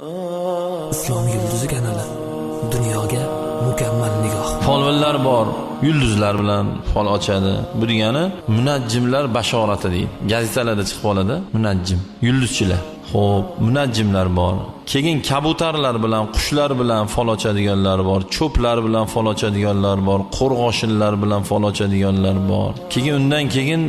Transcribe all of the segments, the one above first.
Islom yulduzi kanali. Dunyoga mukammal nigoh. folbinlar bor. Yulduzlar bilan fol ochadi. Bu degani munajjimlar bashorati deydi. Gazetalarda chiqib qoladi munajjim yulduzchilar. Ho'p munajjimlar bor. Keyin kabutarlar bilan qushlar bilan fol ochadiganlar bor. Cho'plar bilan fol ochadiganlar bor. Qo'rg'oshinlar bilan fol ochadiganlar bor. Keyin undan keyin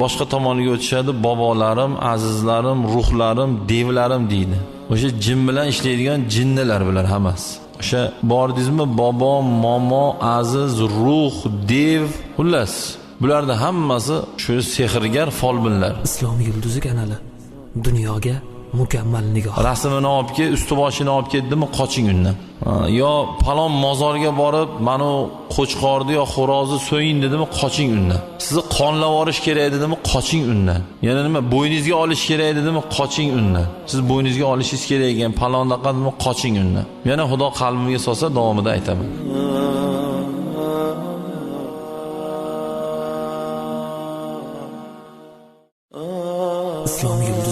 boshqa tomoniga o'tishadi. Bobolarim azizlarim ruhlarim devlarim deydi. O'sha jin bilan ishlaydigan jinnilar bular hammasi. O'sha bordingizmi? Bobo momo aziz ruh dev xullas. Bularni hammasi shu sehrgar folbinlar. Islom yulduzi kanali. Dunyoga mukammal nigoh. rasmini olib kel usti boshini olib ketdimi qoching undan. Yo palon mozorga borib manu qo'chqorni yo xo'rozni so'ying dedimi qoching undan. Sizni qonlab yuborish kerak dedimi qoching undan. Yana nima bo'yningizga olish kerak dedimi qoching undan. Siz bo'yningizga olishingiz kerak ekan palondaqa dedimi qoching undan. Yana xudo qalbimga solsa davomida aytaman. Islom yulduzi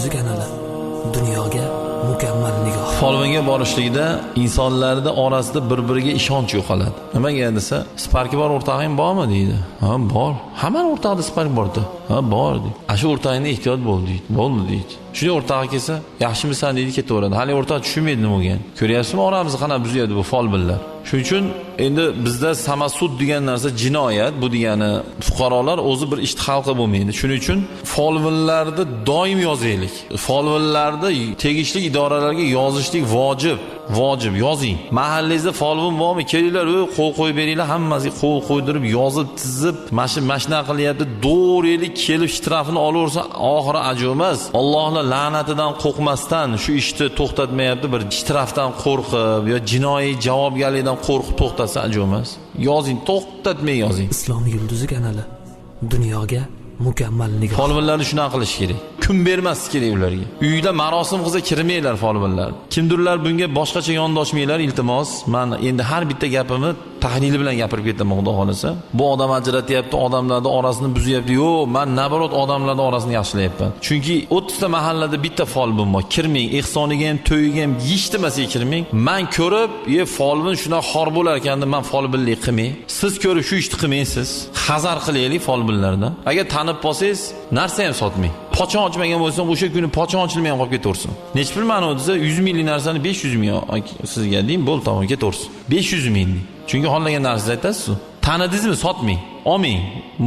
folvinga borishlikda insonlarni orasida bir biriga ishonch yo'qoladi. Nimaga desa sparki bor o'rtog'ing bormi deydi. Ha bor. Hammani o'rtog'ida spark borda. Ha bor deydi. Ana shu o'rtog'ingdan ehtiyot bo'l deydi. Bo'ldi deydi. Shunday o'rtog'i kelsa yaxshimisan deydi ketaveradi. Hali o'rtoq tushunmaydi nima bo'lganini ko'ryapsizmi oramizni qanaqa buzyapti bu folbinlar? Shuning uchun endi bizda samasud degan narsa jinoyat bu degani fuqarolar o'zi bir ishtihalqi bo'lmaydi. Shuning uchun folbinlarni doim yozaylik. Folbinlarni tegishli idoralarga yozishlik vojib vojib yozing. Mahallangizda folbin bormi? Kelinglar o'y qo'l qo'yib beringlar hammasiga qo'l qo'ydirib yozib tizib mana shu mana shunaqa qilyapti do'raylik kelib shtrafini olaversa oxiri ajo emas. Allohni la'natidan qo'rqmasdan shu ishni to'xtatmayapti. Bir shtrafdan qo'rqib yo jinoiy javobgarlikdan qo'rqib to'xtatsa ajo emas. Yozing to'xtatmay yozing. Islom yulduzi kanali. Dunyoga mukammal nigoh. folbinlarni shunaqa qilish kerak. Kun bermaslik kerak ularga. Uyda marosim qilsa kirmanglar folbinlar. Kimdirlar bunga boshqacha yondoshmanglar iltimos. Man endi har bitta gapimni tahlili bilan gapirib ketaman xudo xohlasa bu odam ajratyapti odamlarni orasini buzyapti yo'q man nabarot odamlarni orasini yaxshilayapman. Chunki o'ttizta mahallada bitta folbin bor. Kirmang ehsoniga ham to'yiga ham hech nimasiga kirmang. Man ko'rib ye folbin shunaqa xor bo'lar ekan deb man folbinlik qilmang siz ko'rib shu ishni qilmang siz. Hazar qilaylik folbinlardan. Agar tanib qolsangiz narsa ham sotmang. Pochon ochmagan bo'lsa o'sha kuni pochon ochilmay ham qolib ketaversin. Nechi pul mani desa yuz minglik narsani besh yuz ming sizga deng bo'ldi tamom ketaversin. Besh yuz chunki xohlagan narsangizni aytasizu tanidingizmi sotmang olmang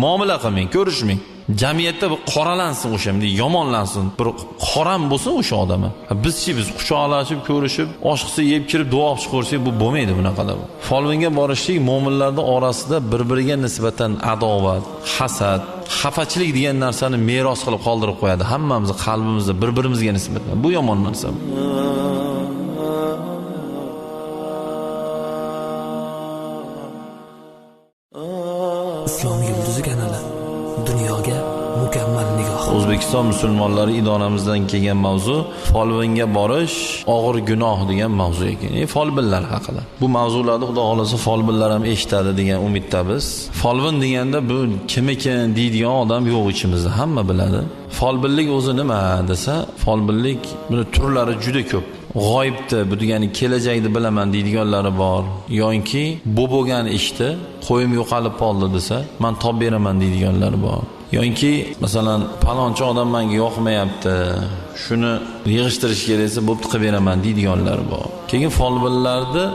muomala qilmang ko'rishmang. Jamiyatda bir qoralansin o'sha bunday yomonlansin bir qoram bo'lsin o'sha odam. Bizchi biz quchoqlashib ko'rishib oshiqsa yeb kirib duo qilib chiqaversak bu bo'lmaydi bunaqada bu folbinga borishlik mo'minlarni orasida bir biriga nisbatan adovat hasad xafachilik degan narsani meros qilib qoldirib qo'yadi. Hammamizni qalbimizda bir birimizga nisbatan. Bu yomon narsa. bu. O'zbekiston musulmonlari idoramizdan kelgan mavzu folbinga borish og'ir gunoh degan mavzu ekan. E, folbinlar haqida. Bu mavzularni xudo xohlasa folbinlar ham eshitadi degan umiddamiz. Folbin deganda bu kim ekan deydigan odam yo'q ichimizda hamma biladi. Folbinlik o'zi nima desa folbinlik buni turlari juda ko'p. G'oyibni bu degani kelajakni bilaman deydiganlari bor. Yoinki bu bo'lgan ishni qo'yim yo'qolib qoldi desa man topib beraman deydiganlar bor. Yoinki masalan palonchi odam manga yoqmayapti shuni yig'ishtirish kerak desa bo'pti qilib beraman deydiganlar bor. Keyin folbinlarni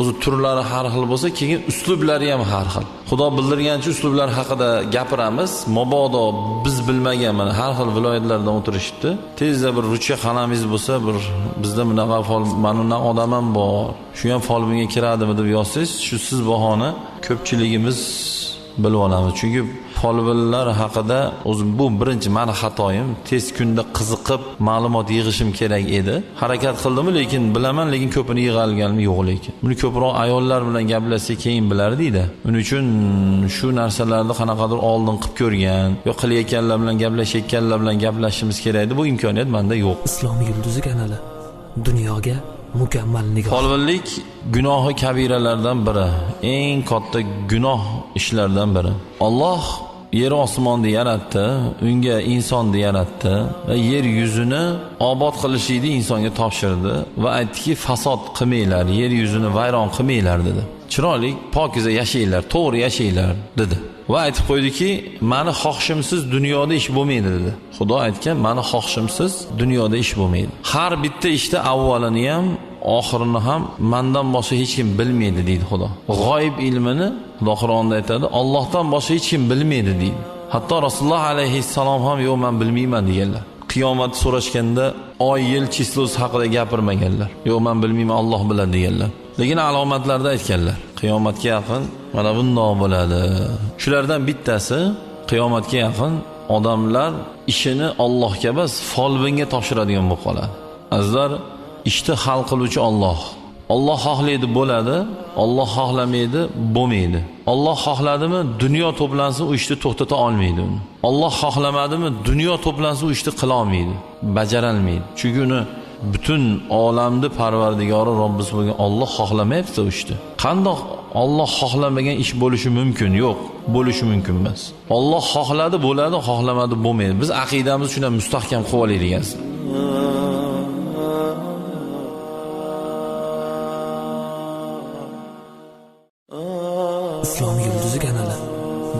o'zi turlari har xil bo'lsa keyin uslublari ham har xil. Xudo bildirgancha uslublar haqida gapiramiz. Mabodo biz bilmagan mana har xil viloyatlardan o'tirishibdi. Tezda bir ruchka qalamingiz bo'lsa bir bizda bunaqa fol mana bunaqa odam ham bor. Shu ham folbinga kiradimi deb yozsangiz shu siz bahoni ko'pchiligimiz bilib olamiz. Chunki folbinlar haqida o'zim bu birinchi mani xatoyim. Tez kunda qiziqib ma'lumot yig'ishim kerak edi. Harakat qildimmi lekin bilaman lekin ko'pini yig'a olganim yo'q lekin. Buni ko'proq ayollar bilan gaplashsa keyin bilardida uning uchun shu narsalarni qanaqadir oldin qilib ko'rgan yo qilayotganlar bilan gaplashayotganlar bilan gaplashishimiz kerak edi. Bu imkoniyat manda yo'q. Islom yulduzi kanali. Dunyoga mukammal nigoh. folbinlik gunohi kabiralardan biri. Eng katta gunoh ishlardan biri. Alloh yer osmonni yaratdi unga insonni yaratdi va yer yuzini obod qilishlikni insonga topshirdi va aytdiki fasod qilmanglar yer yuzini vayron qilmanglar dedi. Chiroyli pokiza yashanglar to'g'ri yashanglar dedi. Va aytib qo'ydiki mani xohishimsiz dunyoda ish bo'lmaydi dedi. Xudo aytgan mani xohishimsiz dunyoda ish bo'lmaydi. Har bitta ishda avvalini ham oxirini ham mandan boshqa hech kim bilmaydi deydi xudo. G'oyib ilmini xudo qur'onda aytadi ollohdan boshqa hech kim bilmaydi deydi. Hatto rasululloh alayhissalom ham yo'q man bilmayman deganlar. Qiyomatni so'rashganda oy yil chislosi haqida gapirmaganlar. Yo'q man bilmayman olloh biladi deganlar. Lekin alomatlarda aytganlar qiyomatga yaqin mana bundoq bo'ladi. Shulardan bittasi qiyomatga yaqin odamlar ishini ollohga emas folbinga topshiradigan bo'lib qoladi. Azizlar ishni hal qiluvchi olloh olloh xohlaydi bo'ladi olloh xohlamaydi bo'lmaydi. Olloh xohladimi dunyo to'plansa u ishni to'xtata olmaydi uni. Olloh xohlamadimi dunyo to'plansa u ishni qila olmaydi bajarolmaydi. Chunki uni butun olamni parvardigori robbisi bo'lgan olloh xohlamayapti u ishni. Qandoq olloh xohlamagan ish bo'lishi mumkin? Yo'q bo'lishi mumkin emas. Olloh xohladi bo'ladi xohlamadi bo'lmaydi. Biz aqidamizni shundan mustahkam qilib olaylik aslida islom yulduzi kanali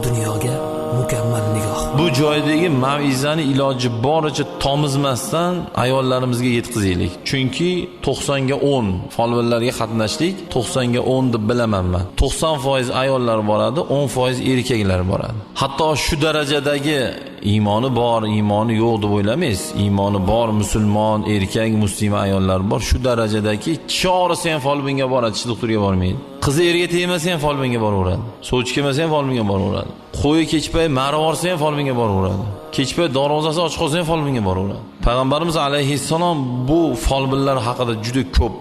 dunyoga mukammal nigoh. Bu joydagi mavizani iloji boricha tomizmasdan ayollarimizga yetkazaylik. Chunki to'qsonga o'n folbinlarga qatnashdik to'qsonga o'n deb bilaman man. To'qson foiz ayollar boradi o'n foiz erkaklar boradi. Hatto shu darajadagi iymoni bor iymoni yo'q deb o'ylamaysiz. Iymoni bor musulmon erkak muslima ayollar bor. Shu darajadaki chorasi ham folbinga boradi tish bormaydi. Qizi erga tegmasa ham folbinga boraveradi. Sovchi kelmasa ham folbinga boraveradi. Qo'yi kechpay mari borsa ham folbinga boraveradi. Kechpay darvozasi ochiq qolsa ham folbinga boraveradi. Payg'ambarimiz alayhissalom bu folbinlar haqida juda ko'p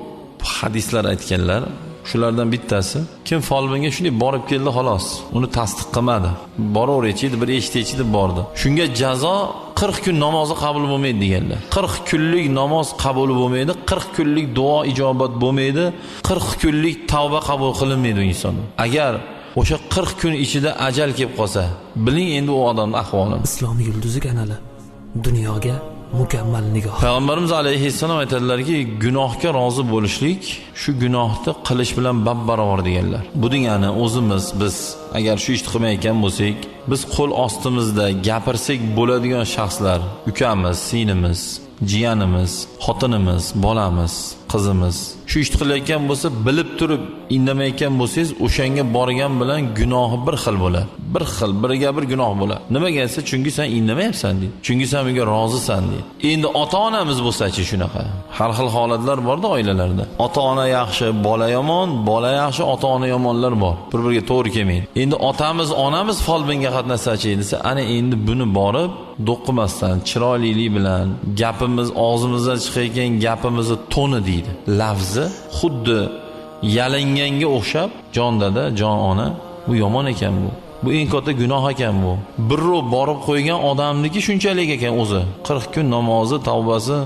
hadislar aytganlar. Shulardan bittasi kim folbinga shunday borib keldi xolos uni tasdiq qilmadi. Boraveraychi bir eshitaychi deb bordi. Shunga jazo qirq kun namozi qabul bo'lmaydi deganlar. Qirq kunlik namoz qabul bo'lmaydi qirq kunlik duo ijobat bo'lmaydi qirq kunlik tavba qabul qilinmaydi u inson agar o'sha qirq kun ichida ajal kelib qolsa biling endi u odamni ahvolini. Islom yulduzi kanali dunyoga mukammal nigoh payg'ambarimiz alayhissalom aytadilarki gunohga rozi bo'lishlik shu gunohni qilish bilan bab barobar deganlar. Bu degani o'zimiz biz agar shu ishni qilmayotgan bo'lsak biz qo'l ostimizda gapirsak bo'ladigan shaxslar ukamiz singlimiz jiyanimiz xotinimiz bolamiz qizimiz shu ishni qilayotgan bo'lsa bilib turib indamayotgan bo'lsangiz o'shanga borgan bilan gunohi bir xil bo'ladi. Bir xil biriga bir gunoh bo'ladi. Nimaga desa chunki sen indamayapsan deydi. Chunki sen bunga rozisan deydi. Endi ota onamiz bo'lsachi shunaqa? Har xil holatlar borda oilalarda. Ota ona yaxshi bola yomon bola yaxshi ota ona yomonlar bor. Bir biriga to'g'ri kelmaydi. Endi otamiz onamiz folbinga qatnashsachi desa ana endi buni borib do'qqimasdan chiroylilik bilan gapimiz og'zimizdan chiqayotgan gapimizni toni deydi. Lafzi xuddi yalinganga o'xshab jon dada jon ona bu yomon ekan bu. Bu eng katta gunoh ekan bu. Birrov borib qo'ygan odamniki shunchalik ekan o'zi. qirq kun namozi tavbasi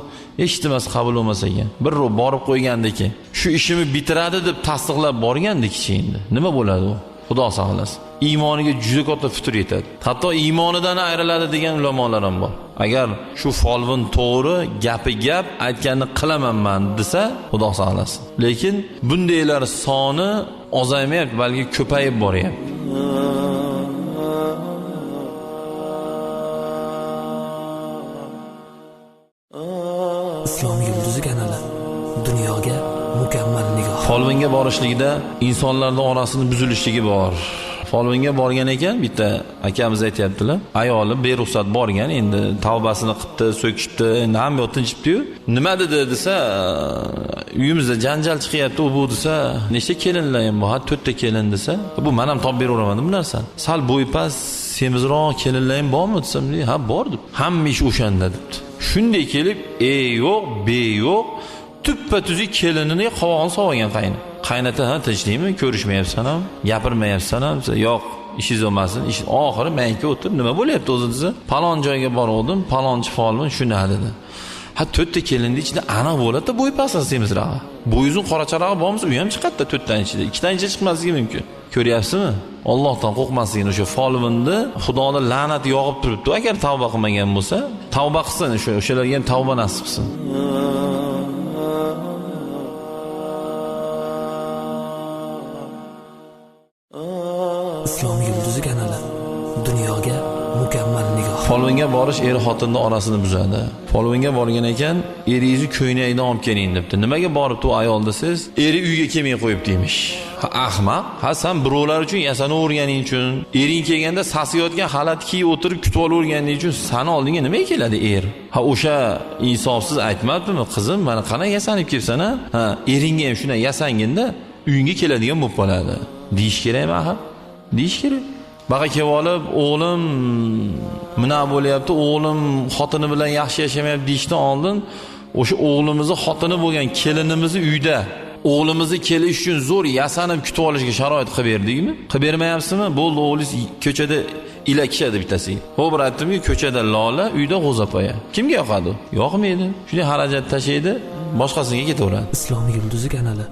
hech nimasi qabul bo'lmas ekan. Birrov borib qo'ygandiki shu ishimni bitiradi deb tasdiqlab borgandikichi endi? Nima bo'ladi u? Xudo saqlasin iymoniga juda katta fitur yetadi. Hatto iymonidan ayriladi degan ulamolar ham bor. Agar shu folbin to'g'ri gapi gap aytganini qilaman man desa xudo saqlasin lekin bundaylar soni ozaymayapti balki ko'payib boryapti. Folbinga borishlikda insonlarni orasini buzilishligi bor. Folbinga borgan ekan bitta akamiz aytyaptilar. Ayoli beruxsat borgan endi tavbasini qilibdi so'kishibdi endi hamma yoq tinchibdiyu. Nima dedi desa uyimizda janjal chiqyapti u bu desa nechta kelinlar ham bor ha to'rtta kelin desa. Bu man ham topib beraveraman bu narsani. Sal bo'yi past semizroq kelinlar ham bormi? desam ha bor deb. Hamma ish o'shanda debdi. Shunday kelib e yo'q be yo'q tuppa tuzuk kelinini qovog'ini sog'agan qayni qaynota ha tinchlikmi ko'rishmayapsan ham gapirmayapsan ham yo'q ishingiz bo'lmasin. İsh oxiri manga o'tirib nima bo'lyapti o'zi desa palon joyga borgandim palonchi folbin shuna dedi. Ha to'rtta kelinni ichida aniq bo'ladida bo'yi past semizrog'i bo'yi uzun qora charog'i bormisa u ham chiqadida to'rttani ichida ikkitani ichida chiqmasligi mumkin. Ko'ryapsizmi? Allohdan qo'rqmasligini o'sha folbinni Xudoni la'nati yog'ib turibdi agar tavba qilmagan bo'lsa. Tavba qilsin o'sha o'shalarga ham tavba nasib qilsin islom yulduzi kanali. Dunyoga mukammal nigoh. Polvonga borish er xotinni orasini buzadi. Polvonga borgan ekan eringizni ko'ylakdan olib keling debdi. Nimaga boribdi u ayol desangiz eri uyga kelmay qo'yibdi emish ahmaq ha san birovlar uchun yasanaverganing uchun ering kelganda sasiyotgan xalat kiyib o'tirib kutib olaverganing uchun sani oldingga nimaga keladi er? Ha o'sha insofsiz aytmabdimi qizim? Mana qanaqa yasanib kelibsan a ha eringga ham shunday yasanginda uyingga keladigan bo'lib qoladi. Deyish kerakmi axir? Deyish kerak. Baqa kelib olib o'g'lim bunaqa bo'lyapti o'g'lim xotini bilan yaxshi yashamayapti deyishdan oldin o'sha o'g'limizni xotini bo'lgan kelinimizni uyda o'g'limizni kelish uchun zo'r yasanib kutib olishga sharoit qilib berdikmi? Qilib bermayapsizmi? Bo'ldi o'g'lingiz ko'chada ilakishadi bittasiga. Ho'p bir aytdimki ko'chada lola uyda g'o'zapoya. Kimga yoqadi? Yoqmaydi. Shunday xarajat tashlaydi boshqasiga ketaveradi. İslom yulduzi kanali.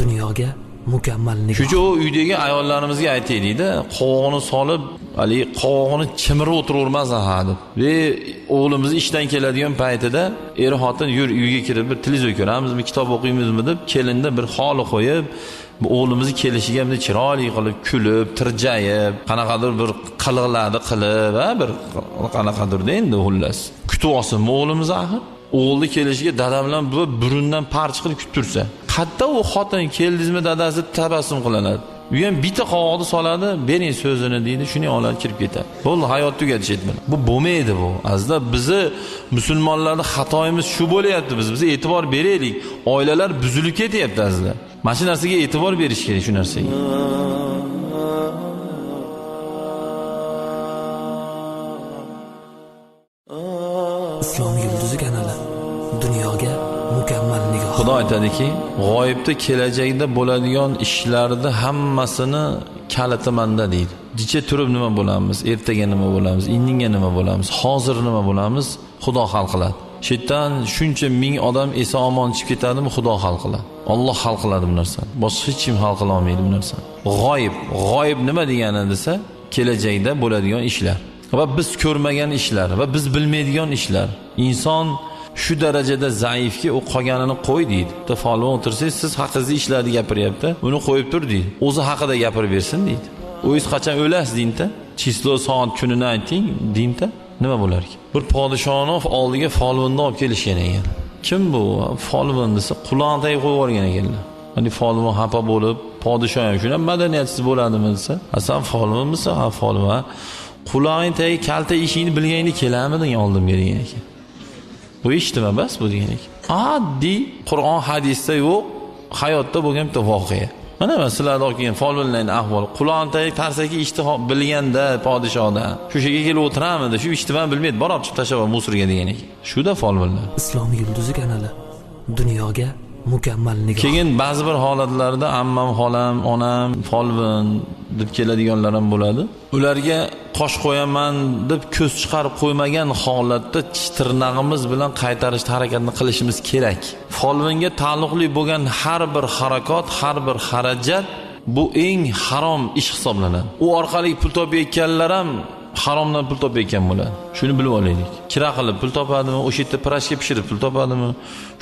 Dunyoga mukammal nigoh uchun u uydagi ayollarimizga aytaylikda qovog'ini solib haligi qovog'ini chimirib o'tiravermasin ha deb e o'g'limiz ishdan keladigan paytida er xotin yur uyga kirib bir televizor ko'ramizmi kitob o'qiymizmi deb kelinda bir xoli qo'yib o'g'limizni kelishiga bunday chiroyli qilib kulib tirjayib qanaqadir bir qiliqlarni qilib ha bir qanaqadirda endi xullas. Kutib olsinmi o'g'limiz axir. O'g'ilni kelishiga dada bilan buvi burundan parch qilib kutib tursa hatto u xotin keldingizmi dadasi tabassum qilinadi. U ham bitta qovoqni soladi bering so'zini deydi shuni oladi kirib ketadi. Bo'ldi hayot tugadi shu bilan. Bu bo'lmaydi bu. Azizlar bizni musulmonlarni xatoyimiz shu bo'lyapti biz biz e'tibor beraylik. Oilalar buzilib ketyapti azizlar mana shu narsaga e'tibor berish kerak shu narsaga. Xudo aytadiki g'oyibda kelajakda bo'ladigan ishlarni hammasini kaliti manda deydi. Kecha turib nima bo'lamiz? Ertaga nima bo'lamiz? Indinga nima bo'lamiz? Hozir nima bo'lamiz? Xudo hal qiladi. Shu yerdan shuncha ming odam eson omon chiqib ketadimi? Xudo hal qiladi. Olloh hal qiladi bu narsani. Boshqa hech kim hal qila olmaydi bu narsani. G'oyib g'oyib nima degani desa kelajakda bo'ladigan ishlar va biz ko'rmagan ishlar va biz bilmaydigan ishlar. Inson shu darajada zaifki u qolganini qo'y deydi. Bitta folbin o'tirsangiz siz haqingizda ishlarni gapiryapti uni qo'yib tur deydi. O'zi haqida gapirib bersin deydi. O'zingiz qachon o'lasiz dinda chislo soat kunini ayting dinda nima bo'lar ekan? Bir podshoni oldiga folbinni olib kelishgan ekan. Kim bu? Folbin desa qulog'ini tagib qo'yib yuborgan ekanlar. Hani folbin xafa bo'lib podsho ham shunaqa madaniyatsiz bo'ladimi desa a san folbinmisan ha folbin qulog'ing tagiga kalta ishingni bilganda kelarmiding oldimga degan ekan bu eshitma bas bu degan oddiy qur'on hadisda yo'q hayotda bo'lgan bitta voqea. Mana mana sizlarni olib kelgan folbinlarni ahvoli. Qulog'ini tarsaki ishni bilganda podshodan. Shu yerga kelib o'tiramidi shu ishni man bilmaydi olib chiqib tashlab musurga musorga degan ekan shuda folbinlar. Islom yulduzi kanali dunyoga mukammal nigoh keyin ba'zi bir holatlarda ammam xolam onam folvin deb keladiganlar ham bo'ladi. Ularga qosh qo'yaman deb ko'z chiqarib qo'ymagan holatda tirnog'imiz bilan qaytarish harakatni qilishimiz kerak. Folvinga taalluqli bo'lgan har bir harakat har bir xarajat bu eng harom ish hisoblanadi. U orqali pul topayotganlar ham haromdan pul topayotgan bo'ladi shuni bilib olaylik. Kira qilib pul topadimi o'sha yerda pirashka pishirib pul topadimi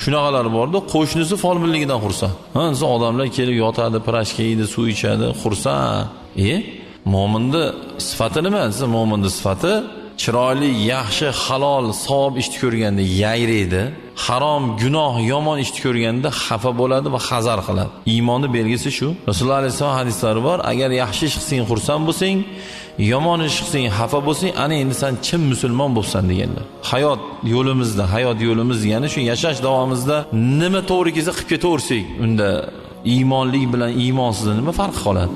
shunaqalar borda qo'shnisi folbinligidan xursand. Ha desa odamlar kelib yotadi pirashka yeydi suv ichadi xursand. E mo'minni sifati nima? Desa mo'minni sifati chiroyli yaxshi halol savob ishni ko'rganda yayraydi harom gunoh yomon ishni ko'rganda xafa bo'ladi va hazar qiladi. Iymonni belgisi shu. Rasululloh alayhissalom hadislari bor. Agar yaxshi ish qilsang xursand bo'lsang yomon ish qilsang xafa bo'lsang ana endi san chin musulmon bo'libsan deganlar. Hayot yo'limizda hayot yo'limiz degani shu yashash davomimizda nima to'g'ri kelsa qilib ketaversak unda iymonlik bilan iymonsizlik nima farqi qoladi?